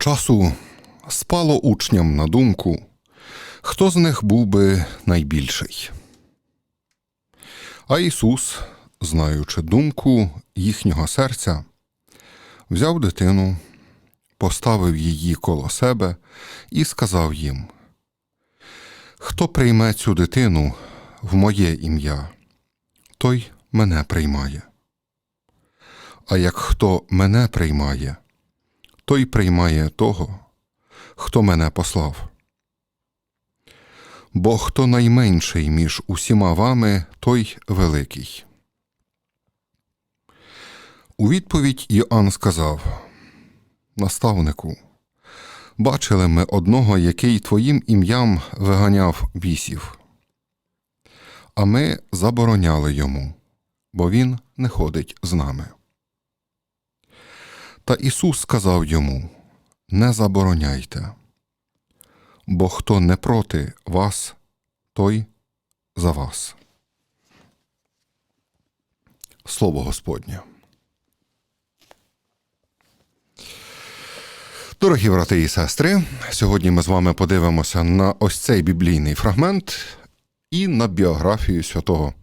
часу спало учням на думку, хто з них був би найбільший. А Ісус, знаючи думку їхнього серця, взяв дитину, поставив її коло себе і сказав їм: Хто прийме цю дитину в моє ім'я, той мене приймає. А як хто мене приймає, той приймає того, хто мене послав. Бо хто найменший між усіма вами, той великий. У відповідь Йоанн сказав Наставнику, бачили ми одного, який твоїм ім'ям виганяв бісів, а ми забороняли йому, бо він не ходить з нами. Та Ісус сказав йому Не забороняйте, бо хто не проти вас, той за вас. Слово Господнє. Дорогі брати і сестри, сьогодні ми з вами подивимося на ось цей біблійний фрагмент і на біографію святого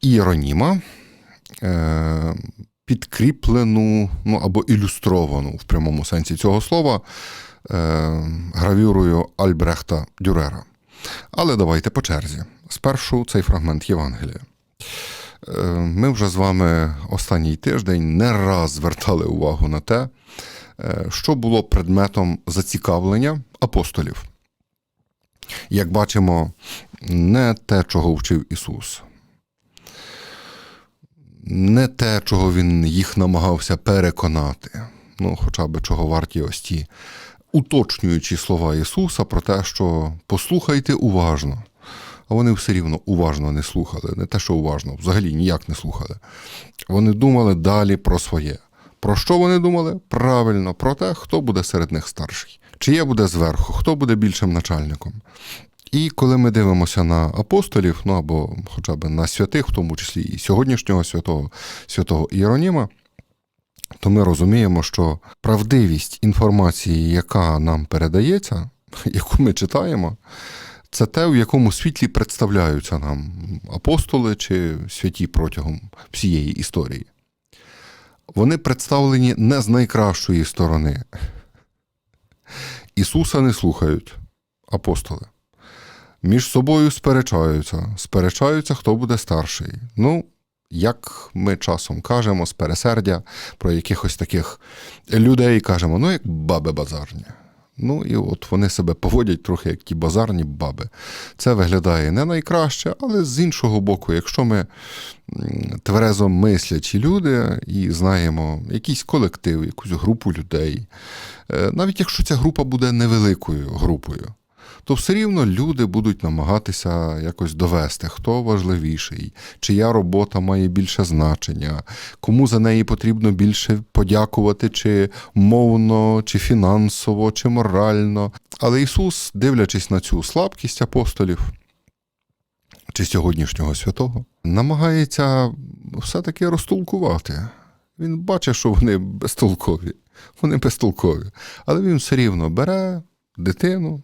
Іероніма, е, підкріплену ну, або ілюстровану в прямому сенсі цього слова е, гравюрою Альбрехта Дюрера. Але давайте по черзі. Спершу цей фрагмент Євангелія. Е, Ми вже з вами останній тиждень не раз звертали увагу на те, е, що було предметом зацікавлення апостолів. Як бачимо, не те, чого вчив Ісус, не те, чого Він їх намагався переконати, ну, хоча б чого варті ось ті уточнюючі слова Ісуса про те, що послухайте уважно. А вони все рівно уважно не слухали, не те, що уважно, взагалі ніяк не слухали. Вони думали далі про своє. Про що вони думали? Правильно, про те, хто буде серед них старший, чиє буде зверху, хто буде більшим начальником. І коли ми дивимося на апостолів, ну або хоча б на святих, в тому числі і сьогоднішнього святого святого Іероніма, то ми розуміємо, що правдивість інформації, яка нам передається, яку ми читаємо, це те, в якому світлі представляються нам апостоли чи святі протягом всієї історії. Вони представлені не з найкращої сторони. Ісуса не слухають апостоли. Між собою сперечаються, сперечаються, хто буде старший. Ну, як ми часом кажемо з пересердя про якихось таких людей, кажемо, ну, як баби базарні. Ну і от вони себе поводять трохи як ті базарні баби. Це виглядає не найкраще, але з іншого боку, якщо ми тверезо мислячі люди і знаємо якийсь колектив, якусь групу людей, навіть якщо ця група буде невеликою групою, то все рівно люди будуть намагатися якось довести, хто важливіший, чия робота має більше значення, кому за неї потрібно більше подякувати, чи мовно, чи фінансово, чи морально. Але Ісус, дивлячись на цю слабкість апостолів чи сьогоднішнього святого, намагається все-таки розтолкувати. Він бачить, що вони безтолкові, вони безтолкові. Але він все рівно бере дитину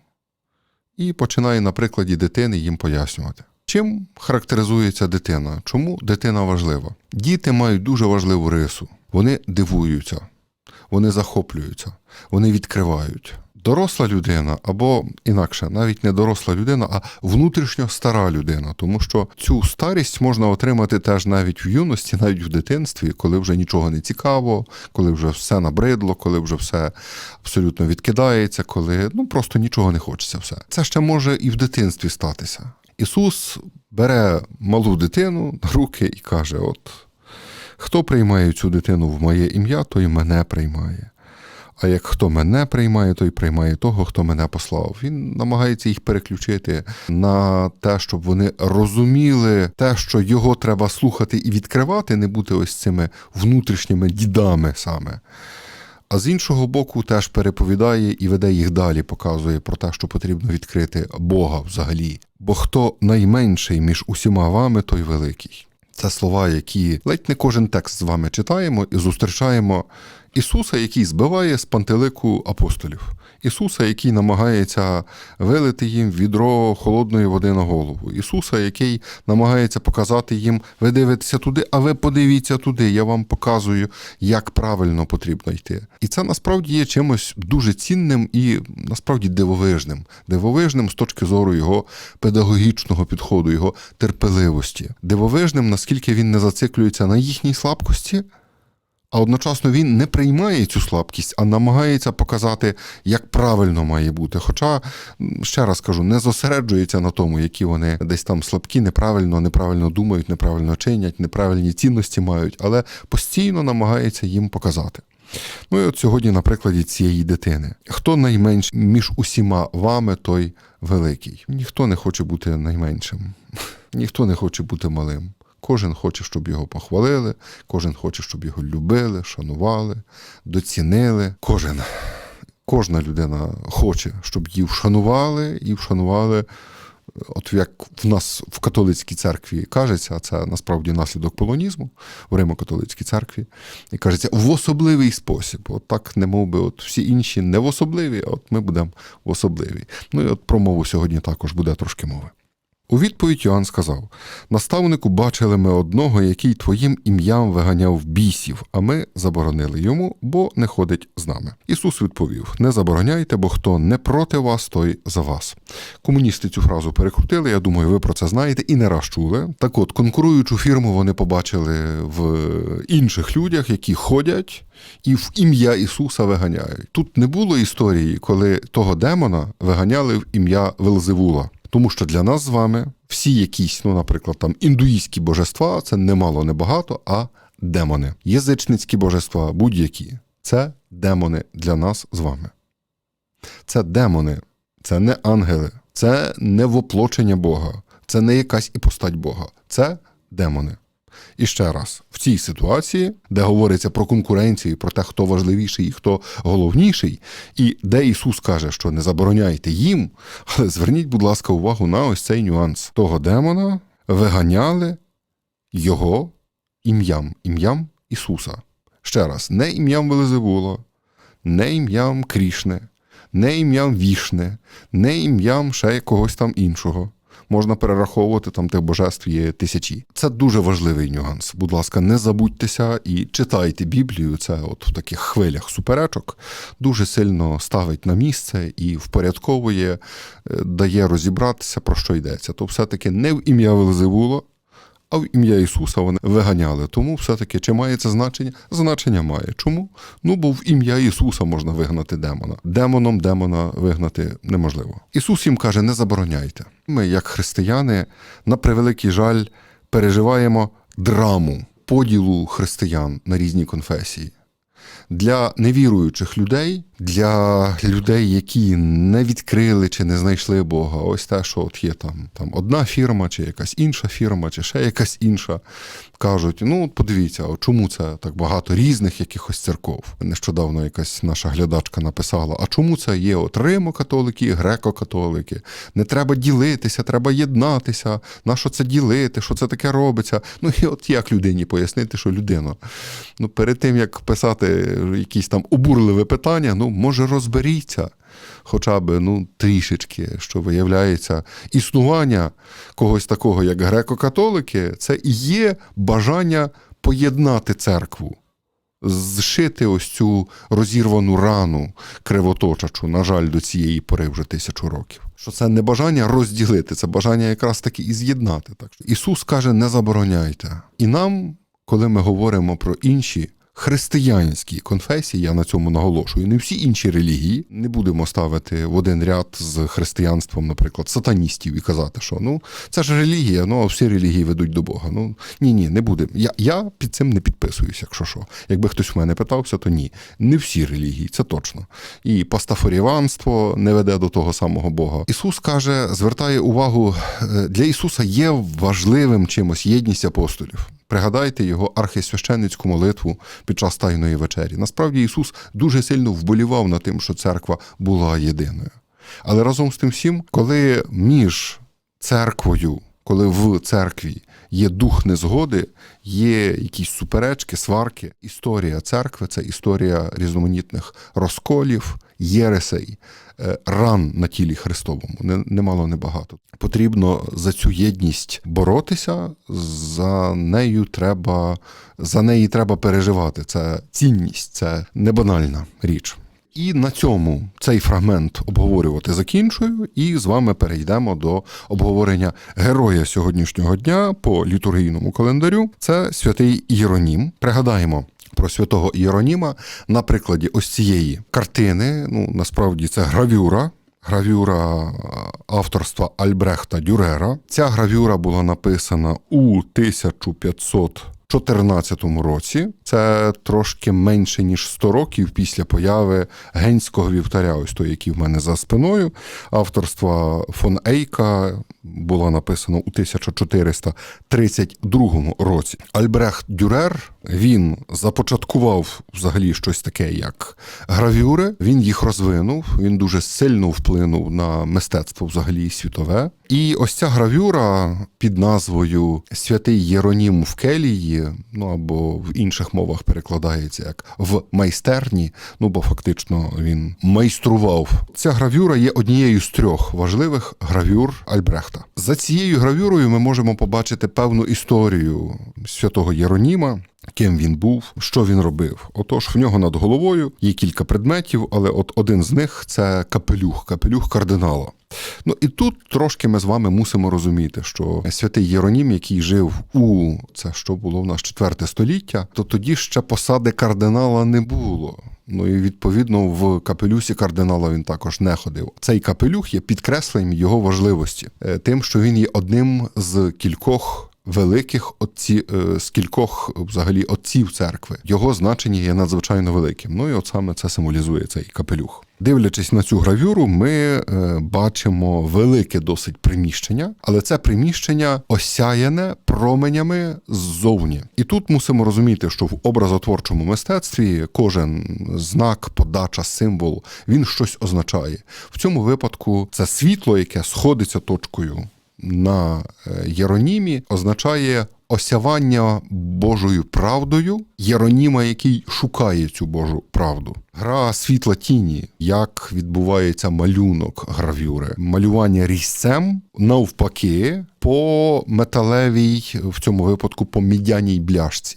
і починає на прикладі дитини їм пояснювати. Чим характеризується дитина? Чому дитина важлива? Діти мають дуже важливу рису. Вони дивуються, вони захоплюються, вони відкривають. Доросла людина, або інакше, навіть не доросла людина, а внутрішньо стара людина, тому що цю старість можна отримати теж навіть в юності, навіть в дитинстві, коли вже нічого не цікаво, коли вже все набридло, коли вже все абсолютно відкидається, коли ну просто нічого не хочеться. Все це ще може і в дитинстві статися. Ісус бере малу дитину на руки і каже: От хто приймає цю дитину в моє ім'я, той мене приймає. А як хто мене приймає, той приймає того, хто мене послав. Він намагається їх переключити на те, щоб вони розуміли те, що його треба слухати і відкривати, не бути ось цими внутрішніми дідами саме. А з іншого боку, теж переповідає і веде їх далі, показує про те, що потрібно відкрити Бога взагалі. Бо хто найменший між усіма вами, той великий. Це слова, які ледь не кожен текст з вами читаємо і зустрічаємо Ісуса, який збиває з пантелику апостолів. Ісуса, який намагається вилити їм відро холодної води на голову. Ісуса, який намагається показати їм, ви дивитеся туди, а ви подивіться туди. Я вам показую, як правильно потрібно йти. І це насправді є чимось дуже цінним і насправді дивовижним. Дивовижним з точки зору його педагогічного підходу, його терпеливості. Дивовижним, наскільки він не зациклюється на їхній слабкості. А одночасно він не приймає цю слабкість, а намагається показати, як правильно має бути. Хоча, ще раз кажу, не зосереджується на тому, які вони десь там слабкі, неправильно, неправильно думають, неправильно чинять, неправильні цінності мають, але постійно намагається їм показати. Ну і от сьогодні, на прикладі цієї дитини. Хто найменш між усіма вами, той великий. Ніхто не хоче бути найменшим, ніхто не хоче бути малим. Кожен хоче, щоб його похвалили, кожен хоче, щоб його любили, шанували, доцінили. Кожен, кожна людина хоче, щоб її вшанували і вшанували. От як в нас в католицькій церкві кажеться, а це насправді наслідок полонізму в Римо-католицькій церкві, і кажеться в особливий спосіб. От так, не би, от всі інші не в особливій, а от ми будемо в особливій. Ну і от про мову сьогодні також буде трошки мови. У відповідь Йоанн сказав: Наставнику бачили ми одного, який твоїм ім'ям виганяв бісів, а ми заборонили йому, бо не ходить з нами. Ісус відповів: Не забороняйте, бо хто не проти вас, той за вас. Комуністи цю фразу перекрутили. Я думаю, ви про це знаєте і не раз чули. Так от, конкуруючу фірму вони побачили в інших людях, які ходять. І в ім'я Ісуса виганяють. Тут не було історії, коли того демона виганяли в ім'я Велзевула. Тому що для нас з вами всі якісь, ну, наприклад, там індуїстські божества це немало небагато, а демони. Язичницькі божества, будь-які. Це демони для нас з вами. Це демони, це не ангели, це не воплочення Бога, це не якась іпостать Бога. Це демони. І ще раз, в цій ситуації, де говориться про конкуренцію, про те, хто важливіший і хто головніший, і де Ісус каже, що не забороняйте їм, але зверніть, будь ласка, увагу на ось цей нюанс. Того демона виганяли його ім'ям, ім'ям Ісуса. Ще раз, не ім'ям Велизевула, не ім'ям Крішне, не ім'ям Вішне, не ім'ям ще якогось там іншого можна перераховувати там тих божеств є тисячі. Це дуже важливий нюанс. Будь ласка, не забудьтеся і читайте Біблію. Це от в таких хвилях суперечок дуже сильно ставить на місце і впорядковує, е, дає розібратися про що йдеться. То все-таки не в ім'я Велзевула, а в ім'я Ісуса вони виганяли. Тому все-таки чи має це значення? Значення має. Чому? Ну, бо в ім'я Ісуса можна вигнати демона. Демоном демона вигнати неможливо. Ісус їм каже: не забороняйте. Ми, як християни, на превеликий жаль, переживаємо драму поділу християн на різні конфесії. Для невіруючих людей, для людей, які не відкрили чи не знайшли Бога, ось те, що от є там, там одна фірма, чи якась інша фірма, чи ще якась інша, кажуть: ну, подивіться, чому це так багато різних якихось церков. Нещодавно якась наша глядачка написала: а чому це є от римо-католики, греко-католики? Не треба ділитися, треба єднатися. На що це ділити? Що це таке робиться? Ну і от як людині пояснити, що людина, ну перед тим як писати якісь там обурливе питання, ну може розберіться. Хоча б ну, трішечки, що виявляється, існування когось такого, як греко-католики, це і є бажання поєднати церкву, зшити ось цю розірвану рану кривоточачу, на жаль, до цієї пори вже тисячу років. Що це не бажання розділити, це бажання якраз таки і з'єднати. Так що Ісус каже: не забороняйте. І нам, коли ми говоримо про інші християнські конфесії, я на цьому наголошую, не всі інші релігії не будемо ставити в один ряд з християнством, наприклад, сатаністів і казати, що ну це ж релігія, ну а всі релігії ведуть до Бога. Ну ні, ні, не будемо. Я, я під цим не підписуюся, якщо що. Якби хтось в мене питався, то ні. Не всі релігії, це точно. І пастафоріванство не веде до того самого Бога. Ісус каже, звертає увагу е, для Ісуса є важливим чимось єдність апостолів. Пригадайте його архисвященницьку молитву під час Тайної вечері. Насправді Ісус дуже сильно вболівав над тим, що церква була єдиною. Але разом з тим всім, коли між церквою коли в церкві є дух незгоди, є якісь суперечки, сварки. Історія церкви це історія різноманітних розколів, єресей, ран на тілі Христовому. Не- Немало небагато. Потрібно за цю єдність боротися. За нею треба за неї треба переживати. Це цінність, це не банальна річ. І на цьому цей фрагмент обговорювати закінчую, і з вами перейдемо до обговорення героя сьогоднішнього дня по літургійному календарю. Це святий Іеронім. Пригадаємо. Про святого Іероніма на прикладі ось цієї картини. Ну насправді це гравюра. Гравюра авторства Альбрехта Дюрера. Ця гравюра була написана у 1514 році. Це трошки менше ніж 100 років після появи генського вівтаря, ось той, який в мене за спиною. Авторства фон Ейка була написана у 1432 році. Альбрехт Дюрер він започаткував взагалі щось таке, як гравюри. Він їх розвинув. Він дуже сильно вплинув на мистецтво взагалі світове. І ось ця гравюра під назвою Святий Єронім в Келії, ну або в інших мовах перекладається як в майстерні. Ну бо фактично він майстрував. Ця гравюра є однією з трьох важливих гравюр Альбрехта. За цією гравюрою ми можемо побачити певну історію святого Єроніма. Ким він був, що він робив? Отож, в нього над головою є кілька предметів, але от один з них це капелюх, капелюх кардинала. Ну і тут трошки ми з вами мусимо розуміти, що святий Єронім, який жив у це, що було в нас четверте століття, то тоді ще посади кардинала не було. Ну і відповідно в капелюсі кардинала він також не ходив. Цей капелюх є підкресленням його важливості, е, тим, що він є одним з кількох. Великих отці е, з кількох взагалі отців церкви його значення є надзвичайно великим. Ну і от саме це символізує цей капелюх. Дивлячись на цю гравюру, ми е, бачимо велике досить приміщення, але це приміщення осяяне променями ззовні. І тут мусимо розуміти, що в образотворчому мистецтві кожен знак, подача, символ він щось означає. В цьому випадку це світло, яке сходиться точкою на е, Єронімі, означає осявання Божою правдою Єроніма, який шукає цю Божу правду. Гра світла тіні, як відбувається малюнок гравюри, малювання різцем навпаки по металевій, в цьому випадку по мідяній бляшці.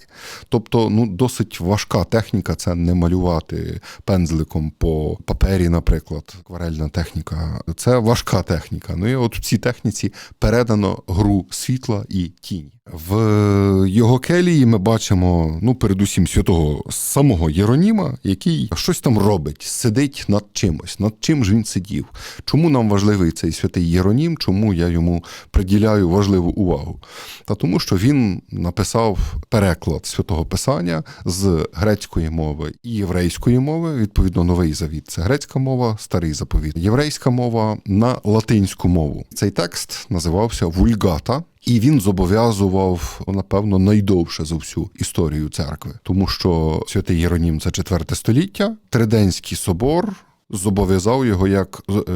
Тобто, ну досить важка техніка це не малювати пензликом по папері, наприклад, акварельна техніка. Це важка техніка. Ну і от в цій техніці передано гру світла і тіні. В його келії ми бачимо, ну, передусім, святого самого Єроніма, який щось там робить, сидить над чимось, над чим ж він сидів. Чому нам важливий цей святий Єронім? Чому я йому приділяю важливу увагу? Та тому, що він написав переклад святого Писання з грецької мови і єврейської мови, відповідно, новий завіт це грецька мова, старий заповіт, єврейська мова на латинську мову. Цей текст називався Вульгата. І він зобов'язував, напевно, найдовше за всю історію церкви, тому що святий Єронім це четверте століття, Триденський собор. Зобов'язав його як е,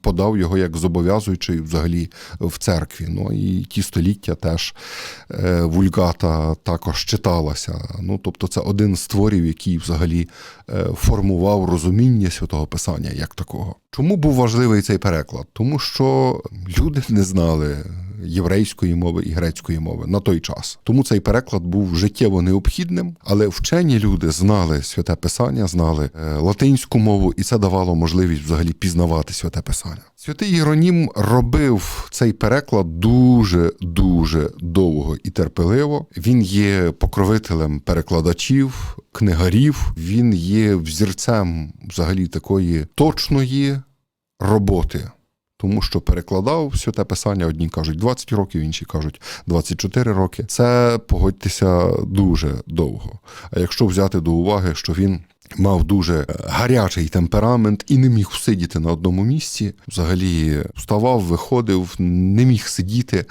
подав його як зобов'язуючий взагалі в церкві. Ну і ті століття теж е, вульгата також читалася. Ну тобто, це один з творів, який взагалі е, формував розуміння святого писання як такого. Чому був важливий цей переклад? Тому що люди не знали єврейської мови і грецької мови на той час. Тому цей переклад був життєво необхідним, але вчені люди знали святе писання, знали е, латинську мову, і це давало можливість взагалі пізнавати святе писання. Святий Єронім робив цей переклад дуже дуже довго і терпеливо. Він є покровителем перекладачів, книгарів. Він є взірцем взагалі такої точної роботи. Тому що перекладав все те писання, одні кажуть 20 років, інші кажуть 24 роки. Це погодьтеся дуже довго. А якщо взяти до уваги, що він мав дуже гарячий темперамент і не міг всидіти на одному місці, взагалі вставав, виходив, не міг сидіти,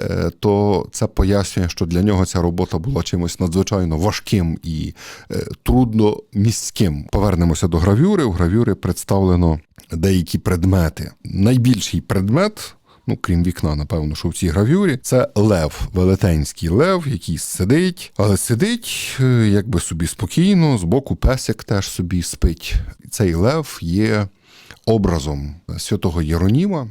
е, то це пояснює, що для нього ця робота була чимось надзвичайно важким і е, трудноміським. Повернемося до гравюри. У гравюри представлено деякі предмети. Найбільший предмет ну крім вікна, напевно, що в цій гравюрі, це лев, велетенський лев, який сидить, але сидить е, якби собі спокійно, збоку песик теж собі спить. Цей лев є образом святого Єроніма.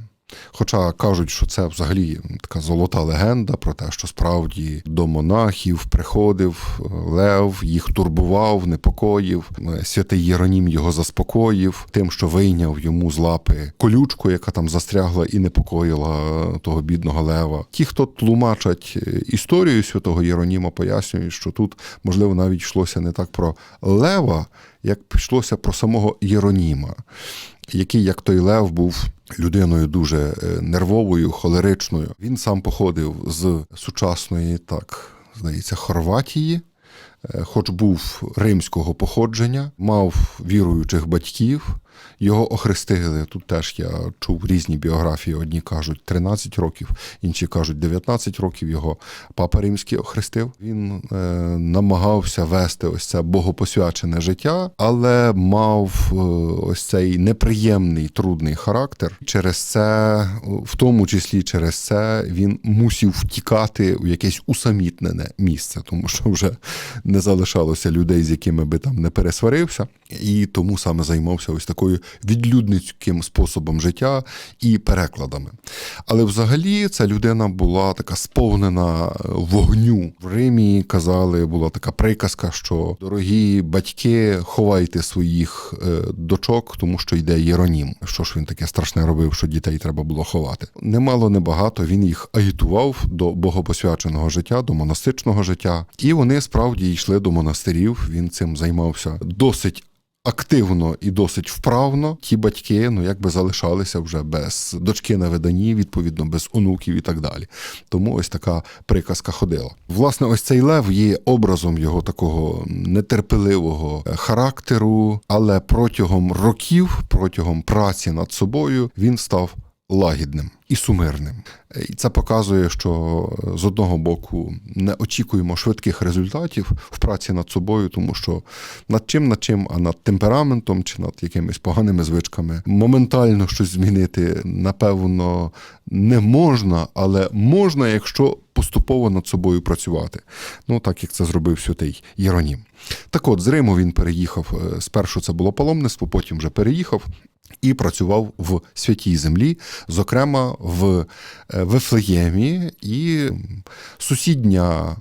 Хоча кажуть, що це взагалі така золота легенда про те, що справді до монахів приходив е, лев, їх турбував, непокоїв. Е, Святий Єронім його заспокоїв тим, що вийняв йому з лапи колючку, яка там застрягла і непокоїла е, того бідного лева. Ті, хто тлумачать історію святого Єроніма, пояснюють, що тут можливо навіть йшлося не так про лева, як йшлося про самого Єроніма який, як той Лев, був людиною дуже е, нервовою, холеричною. Він сам походив з сучасної, так здається, Хорватії. Е, Хоч був римського походження, мав віруючих батьків, його охрестили. Тут теж я чув різні біографії. Одні кажуть 13 років, інші кажуть 19 років. Його папа римський охрестив. Він е, намагався вести ось це богопосвячене життя, але мав е, ось цей неприємний трудний характер. Через це, в тому числі через це, він мусів втікати в якесь усамітнене місце, тому що вже не залишалося людей, з якими би там не пересварився, і тому саме займався ось такою відлюдницьким способом життя і перекладами. Але взагалі ця людина була така сповнена вогню. В Римі казали, була така приказка, що дорогі батьки, ховайте своїх е, дочок, тому що йде Єронім. Що ж він таке страшне робив, що дітей треба було ховати? Немало небагато він їх агітував до богопосвяченого життя, до монастичного життя, і вони справді йшли до монастирів. Він цим займався досить активно і досить вправно ті батьки ну якби залишалися вже без дочки на виданні, відповідно, без онуків і так далі. Тому ось така приказка ходила. Власне, ось цей лев є образом його такого нетерпеливого е, характеру, але протягом років, протягом праці над собою, він став. Лагідним і сумирним, і це показує, що е, з одного боку не очікуємо швидких результатів в праці над собою, тому що над чим над чим, а над темпераментом чи над якимись поганими звичками моментально щось змінити, напевно, не можна, але можна, якщо поступово над собою працювати. Ну так як це зробив святий Єронім. Так от, з Риму він переїхав. е, Спершу це було паломництво, потім вже переїхав. І працював в святій землі, зокрема в е, Вифлеємі і сусідня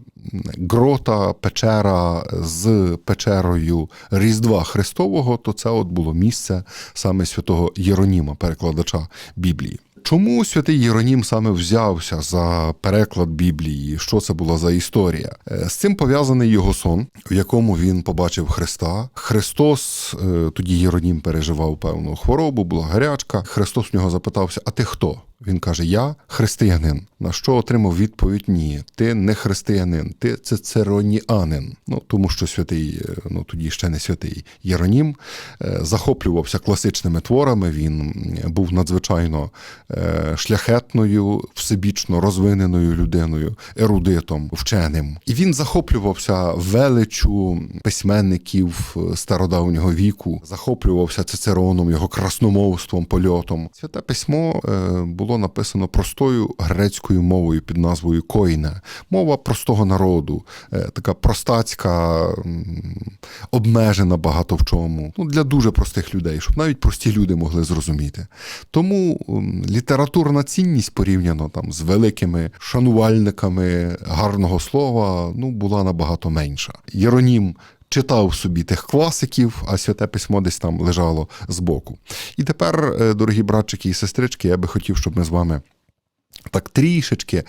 грота, печера з печерою Різдва Христового, то це от було місце саме святого Єроніма, перекладача Біблії. Чому святий Єронім саме взявся за переклад Біблії? Що це була за історія? Е, З цим пов'язаний його сон, в якому він побачив Христа. Христос е, тоді Єронім переживав певну хворобу, була гарячка. Христос в нього запитався: А ти хто? Він каже: Я християнин. На що отримав відповідь: Ні, ти не християнин, ти цицероніанин. Ну тому що святий, е, ну тоді ще не святий Єронім, е, захоплювався класичними творами. Він був надзвичайно е, шляхетною, всебічно розвиненою людиною, ерудитом, вченим. І він захоплювався величу письменників стародавнього віку, захоплювався цицероном, його красномовством, польотом. Святе письмо е, було написано простою грецькою мовою під назвою Койне, мова простого народу, е, така простацька, обмежена багато в чому. Ну, для дуже простих людей, щоб навіть прості люди могли зрозуміти. Тому літературна цінність порівняно там з великими шанувальниками гарного слова ну, була набагато менша. Єронім читав собі тих класиків, а святе письмо десь там лежало збоку. І тепер, е, дорогі братчики і сестрички, я би хотів, щоб ми з вами. Так трішечки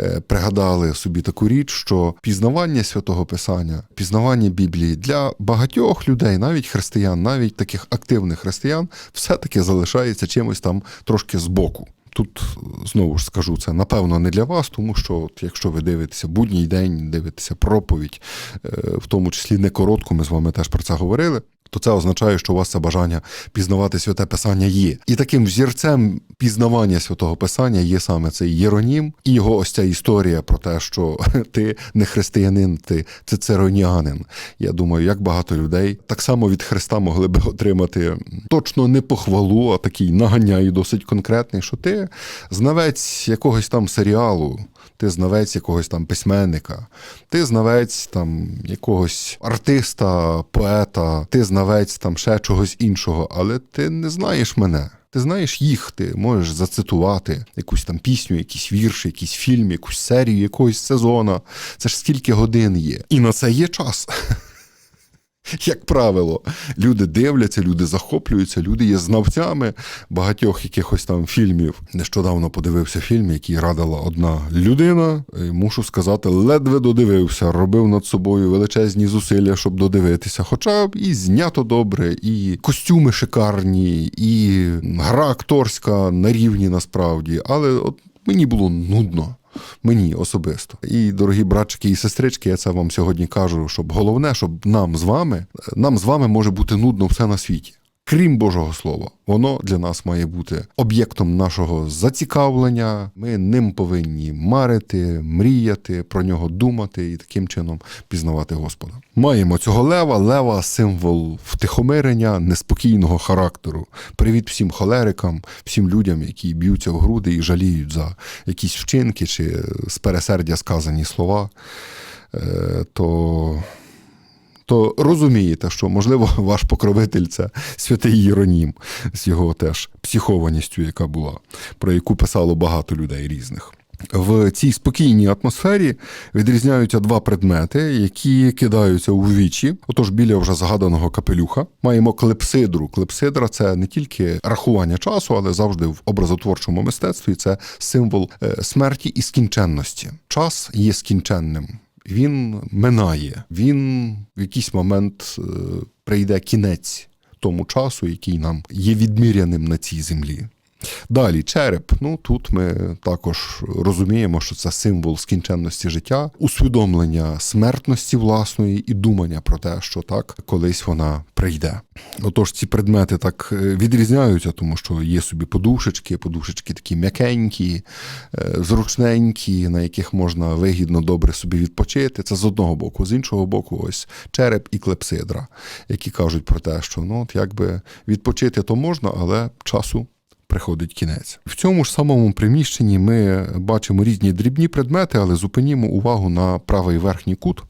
е, пригадали собі таку річ, що пізнавання святого Писання, пізнавання Біблії для багатьох людей, навіть християн, навіть таких активних християн, все-таки залишається чимось там трошки збоку. Тут знову ж скажу це напевно не для вас, тому що от, якщо ви дивитеся будній день, дивитеся проповідь, е, в тому числі не коротку, ми з вами теж про це говорили. То це означає, що у вас це бажання пізнавати святе писання є. І таким взірцем пізнавання святого писання є саме цей Єронім і його ось ця історія про те, що ти не християнин, ти цицеронянин. Я думаю, як багато людей так само від Христа могли би отримати точно не похвалу, а такий наганяй досить конкретний, що ти знавець якогось там серіалу, ти знавець якогось там письменника, ти знавець там якогось артиста, поета, ти знавець там ще чогось іншого, але ти не знаєш мене. Ти знаєш їх, ти можеш зацитувати якусь там пісню, якийсь вірш, якийсь фільм, якусь серію, якогось сезона. Це ж скільки годин є. І на це є час. Як правило, люди дивляться, люди захоплюються, люди є знавцями багатьох якихось там фільмів. Нещодавно подивився фільм, який радила одна людина. І Мушу сказати, ледве додивився, робив над собою величезні зусилля, щоб додивитися. Хоча і знято добре, і костюми шикарні, і гра акторська на рівні насправді. Але от мені було нудно. Мені особисто. І, дорогі братчики і сестрички, я це вам сьогодні кажу, щоб головне, щоб нам з вами, нам з вами може бути нудно все на світі. Крім Божого Слова, воно для нас має бути об'єктом нашого зацікавлення. Ми ним повинні марити, мріяти, про нього думати і таким чином пізнавати Господа. Маємо цього лева, лева символ втихомирення, неспокійного характеру. Привіт всім холерикам, всім людям, які б'ються в груди і жаліють за якісь вчинки чи з пересердя сказані слова. Е, То то розумієте, що можливо ваш покровитель це святий Єронім з його теж психованістю, яка була, про яку писало багато людей різних. В цій спокійній атмосфері відрізняються два предмети, які кидаються у вічі. Отож, біля вже згаданого капелюха маємо клепсидру. Клепсидра це не тільки рахування часу, але завжди в образотворчому мистецтві це символ е, смерті і скінченності. Час є скінченним він минає, він в якийсь момент е, прийде кінець тому часу, який нам є відміряним на цій землі. Далі череп. Ну тут ми також розуміємо, що це символ скінченності життя, усвідомлення смертності власної і думання про те, що так колись вона прийде. Отож, ці предмети так е, відрізняються, тому що є собі подушечки, подушечки такі м'якенькі, е, зручненькі, на яких можна вигідно добре собі відпочити. Це з одного боку, з іншого боку, ось череп і клепсидра, які кажуть про те, що ну от якби відпочити то можна, але часу приходить кінець. В цьому ж самому приміщенні ми бачимо різні дрібні предмети, але зупинімо увагу на правий верхній кут.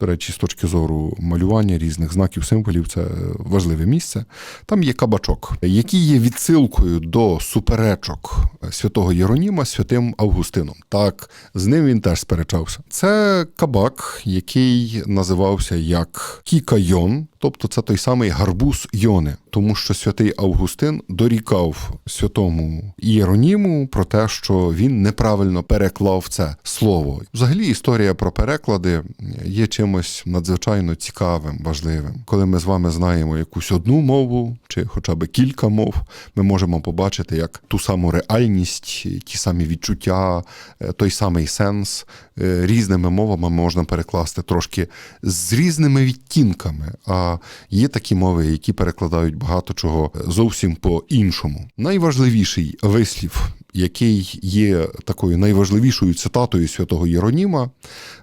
До речі, з точки зору малювання різних знаків, символів, це важливе місце. Там є кабачок, який є відсилкою до суперечок святого Єроніма святим Августином. Так, з ним він теж сперечався. Це кабак, який називався як Кікайон, тобто це той самий гарбуз Йони, тому що святий Августин дорікав святому Ієроніму про те, що він неправильно переклав це слово. Взагалі, історія про переклади є чимось надзвичайно цікавим, важливим. Коли ми з вами знаємо якусь одну мову чи хоча б кілька мов, ми можемо побачити як ту саму реальність, ті самі відчуття, е, той самий сенс е, різними мовами можна перекласти трошки з різними відтінками. А є такі мови, які перекладають багато чого зовсім по-іншому. Найважливіший вислів, який є такою найважливішою цитатою святого Єроніма,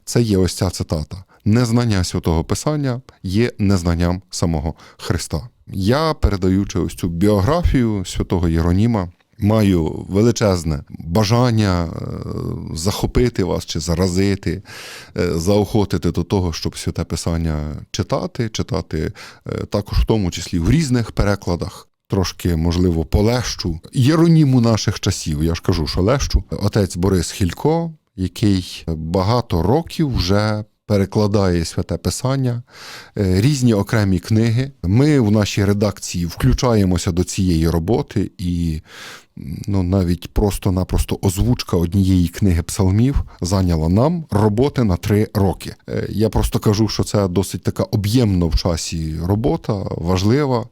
це є ось ця цитата: незнання святого Писання є незнанням самого Христа. Я, передаючи ось цю біографію святого Єроніма, маю величезне бажання е, захопити вас чи заразити, е, заохотити до того, щоб святе Писання читати, читати е, також в тому числі в різних перекладах. Трошки, можливо, полещу єроніму наших часів. Я ж кажу, що лещу. Отець Борис Хілько, який багато років вже перекладає святе писання, е, різні окремі книги. Ми в нашій редакції включаємося до цієї роботи і ну, навіть просто-напросто озвучка однієї книги псалмів зайняла нам роботи на три роки. Е, Я просто кажу, що це досить така об'ємна в часі робота, важлива.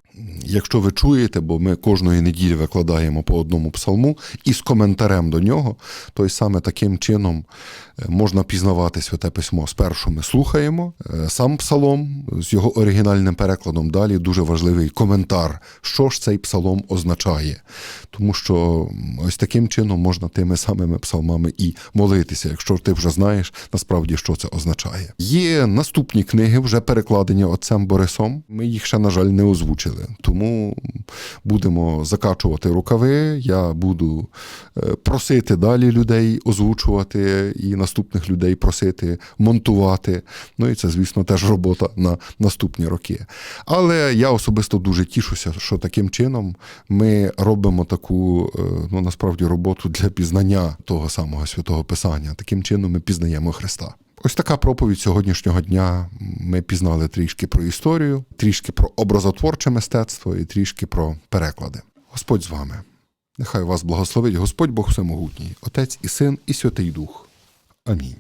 Якщо ви чуєте, бо ми кожної неділі викладаємо по одному псалму і з коментарем до нього, то й саме таким чином е, можна пізнавати святе письмо. Спершу ми слухаємо е, сам псалом з його оригінальним перекладом. Далі дуже важливий коментар, що ж цей псалом означає. Тому що м, ось таким чином можна тими самими псалмами і молитися, якщо ти вже знаєш насправді, що це означає. Є наступні книги, вже перекладені отцем Борисом. Ми їх ще, на жаль, не озвучили. Тому будемо закачувати рукави. Я буду е, просити далі людей озвучувати і наступних людей просити монтувати. Ну і це, звісно, теж робота на наступні роки. Але я особисто дуже тішуся, що таким чином ми робимо таку е, ну насправді роботу для пізнання того самого святого Писання. Таким чином ми пізнаємо Христа. Ось така проповідь сьогоднішнього дня. Ми пізнали трішки про історію, трішки про образотворче мистецтво і трішки про переклади. Господь з вами. Нехай вас благословить Господь Бог Всемогутній, Отець і Син, і Святий Дух. Амінь.